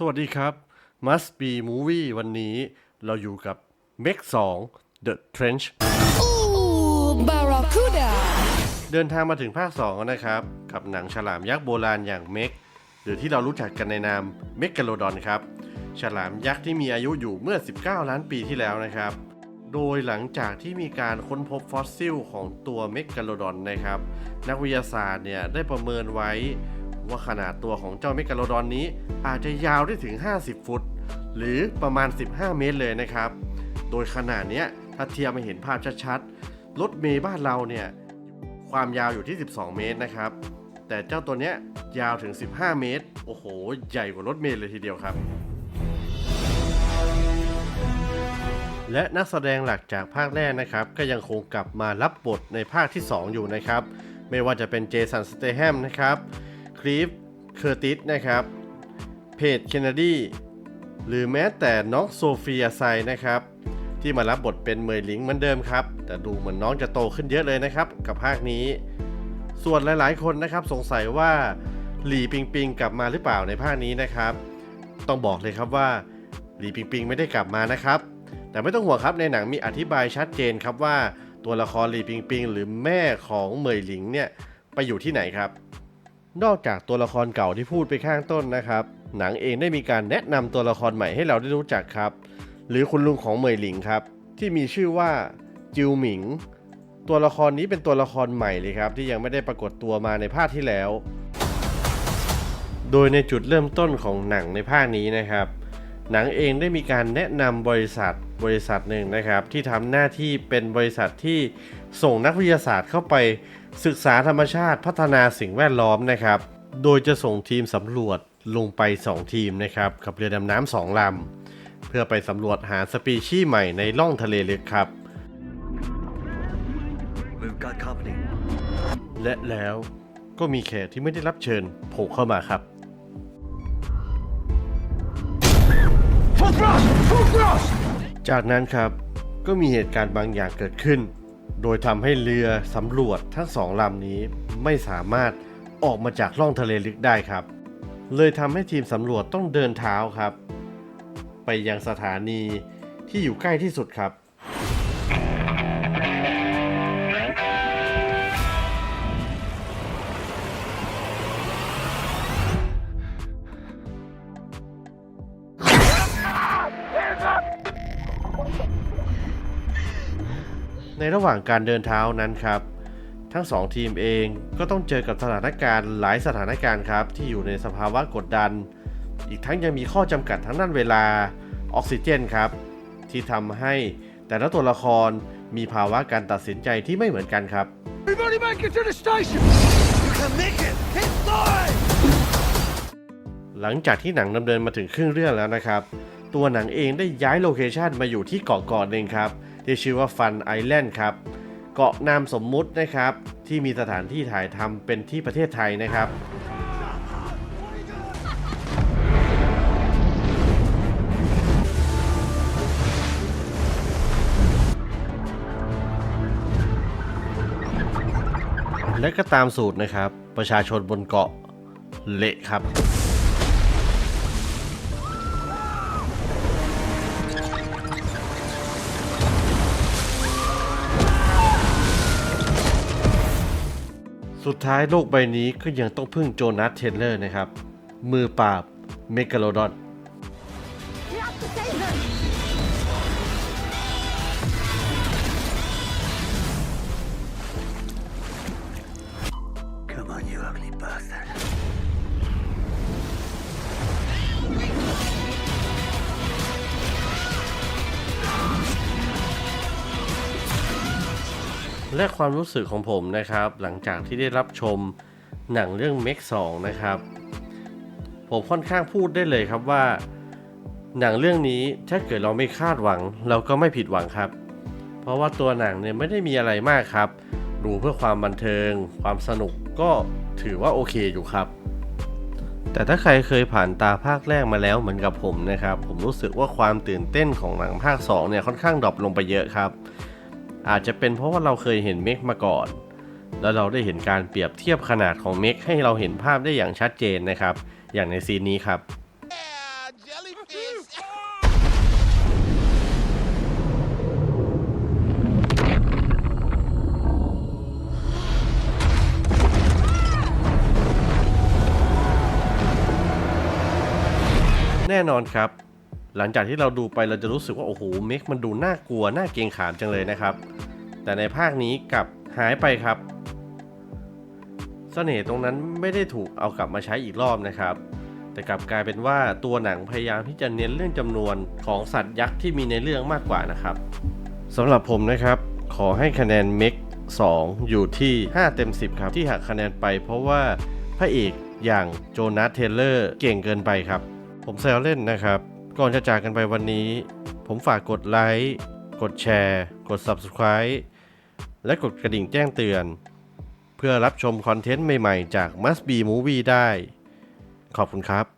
สวัสดีครับ Must Be Movie วันนี้เราอยู่กับ m e ก2 The Trench Ooh, Barracuda. เดินทางมาถึงภาค2แล้วนะครับ กับหนังฉลามยักษ์โบราณอย่างเมกหรือที่เรารู้จักกันในนามเมก a โลดอนครับ ฉลามยักษ์ที่มีอายุอยู่เมื่อ 19 ล้านปีที่แล้วนะครับ โดยหลังจากที่มีการค้นพบฟอสซิลของตัวเมก a โลดอนนะครับ นักวิทยาศาสตร์เนี่ยได้ประเมินไว้ ว่าขนาดตัวของเจ้าเมก a โลดอนนี้อาจจะยาวได้ถึง 50 ฟุต หรือประมาณ 15 เมตรเลยนะครับ โดยขนาดเนี้ยถ้าเทียบมาเห็นภาพชัดๆ รถเมย์บ้านเราเนี่ยความยาวอยู่ที่ 12 เมตรนะครับ แต่เจ้าตัวเนี้ยยาวถึง 15 เมตร โอ้โห ใหญ่กว่ารถเมล์เลยทีเดียวครับ และนักแสดงหลักจากภาคแรกนะครับ ก็ยังคงกลับมารับบทในภาคที่ 2 อยู่นะครับ ไม่ว่าจะเป็นเจสันสเตแฮมนะครับ ครีฟ เคอร์ติสนะครับ เพจเคนเนดีหรือแม้แต่น้องโซเฟียไซนะครับ ที่มารับบทเป็นเมยหลิงเหมือนเดิมครับ แต่ดูเหมือนน้องจะโตขึ้นเยอะเลยนะครับ กับภาคนี้ ส่วนหลายๆ คนนะครับสงสัยว่าหลี่ปิงปิงกลับมาหรือเปล่าในภาคนี้นะครับ ต้องบอกเลยครับว่าหลี่ปิงปิงไม่ได้กลับมานะครับ แต่ไม่ต้องห่วงครับในหนังมีอธิบายชัดเจนครับว่าตัวละครหลี่ปิงปิง หรือแม่ของเหมยหลิงเนี่ยไปอยู่ที่ไหนครับ นอกจากตัวละครเก่าที่พูดไปข้างต้นนะครับ หนังเองได้มีการแนะนำตัวละครใหม่ให้เราได้รู้จักครับ หรือคุณลุงของเหมยหลิงครับ ที่มีชื่อว่าจิวหมิง ตัวละครนี้เป็นตัวละครใหม่เลยครับ ที่ยังไม่ได้ปรากฏตัวมาในภาคที่แล้ว โดยในจุดเริ่มต้นของหนังในภาคนี้นะครับ หนังเองได้มีการแนะนำบริษัท บริษัทหนึ่งนะครับ ที่ทำหน้าที่เป็นบริษัทที่ส่งนักวิทยาศาสตร์เข้าไปศึกษาธรรมชาติพัฒนาสิ่งแวดล้อมนะครับ โดยจะส่งทีมสำรวจลงไป 2 ทีมนะครับกับเรือดำน้ำสองลำเพื่อไปสำรวจหาสปีชีส์ใหม่ในล่องทะเลลึกครับ got และแล้วก็มีแขกที่ไม่ได้รับเชิญโผล่เข้ามาครับ Full thrust! Full thrust! จากนั้นครับก็มีเหตุการณ์บางอย่างเกิดขึ้น โดยทำให้เรือสำรวจทั้งสองลำนี้ไม่สามารถออกมาจากล่องทะเลลึกได้ครับ เลยทำให้ทีมสำรวจต้องเดินเท้าครับ ไปยังสถานีที่อยู่ใกล้ที่สุดครับ ในระหว่างการเดินเท้านั้นครับ ทั้งสองทีมเองก็ต้องเจอกับสถานการณ์หลายสถานการณ์ครับ ที่อยู่ในสภาวะกดดัน อีกทั้งยังมีข้อจำกัดทั้งด้านเวลาออกซิเจนครับ ที่ทำให้แต่ละตัวละครมีภาวะการตัดสินใจที่ไม่เหมือนกันครับ Everybody make it to the station! You can make it! Keep going! หลังจากที่หนังดำเนินมาถึงครึ่งเรื่องแล้วนะครับ ตัวหนังเองได้ย้ายโลเคชันมาอยู่ที่เกาะเกาะหนึ่งครับ ที่ชื่อว่าฟันไอแลนด์ครับ เกาะนามสมมุตินะครับ ที่มีสถานที่ถ่ายทำเป็นที่ประเทศไทยนะครับและก็ตามสูตรนะครับ ประชาชนบนเกาะเละครับ สุดท้ายโลกใบนี้ก็ยังต้องพึ่งโจนาสเทเลอร์นะครับ มือปราบเมกาโลดอน และความรู้สึกของผมนะครับ หลังจากที่ได้รับชมหนังเรื่องเมก2นะครับ ผมค่อนข้างพูดได้เลยครับว่า หนังเรื่องนี้ถ้าเกิดเราไม่คาดหวัง เราก็ไม่ผิดหวังครับ เพราะว่าตัวหนังเนี่ยไม่ได้มีอะไรมากครับดูเพื่อความบันเทิง ความสนุกก็ถือว่าโอเคอยู่ครับ แต่ถ้าใครเคยผ่านตาภาคแรกมาแล้วเหมือนกับผมนะครับ ผมรู้สึกว่าความตื่นเต้นของหนังภาค2เนี่ยค่อนข้างดรอปลงไปเยอะครับ อาจจะเป็นเพราะว่าเราเคยเห็นเมกมาก่อน แล้วเราได้เห็นการเปรียบเทียบขนาดของเมกให้เราเห็นภาพได้อย่างชัดเจนนะครับ อย่างในซีนนี้ครับแน่นอนครับ หลังจากที่เราดูไปเราจะรู้สึกว่าโอ้โหเมคมันดูน่ากลัวน่าเกรงขามจังเลยนะครับ แต่ในภาคนี้กลับหายไปครับเสน่ห์ตรงนั้นไม่ได้ถูกเอากลับมาใช้อีกรอบนะครับ แต่กลับกลายเป็นว่าตัวหนังพยายามที่จะเน้นเรื่องจำนวนของสัตว์ยักษ์ที่มีในเรื่องมากกว่านะครับสำหรับผมนะครับ ขอให้คะแนนเมก2อยู่ที่ 5 เต็ม 10 ครับ ที่หักคะแนนไปเพราะว่าพระเอกอย่างโจนาธเทเลอร์เก่งเกินไปครับ ผมแซวเล่นนะครับ ก่อนจะจากกันไปวันนี้ ผมฝากกดไลค์ กดแชร์ กด Subscribe และกดกระดิ่งแจ้งเตือน เพื่อรับชมคอนเทนต์ใหม่ ๆ จาก Must Be Movie ได้ ขอบคุณครับ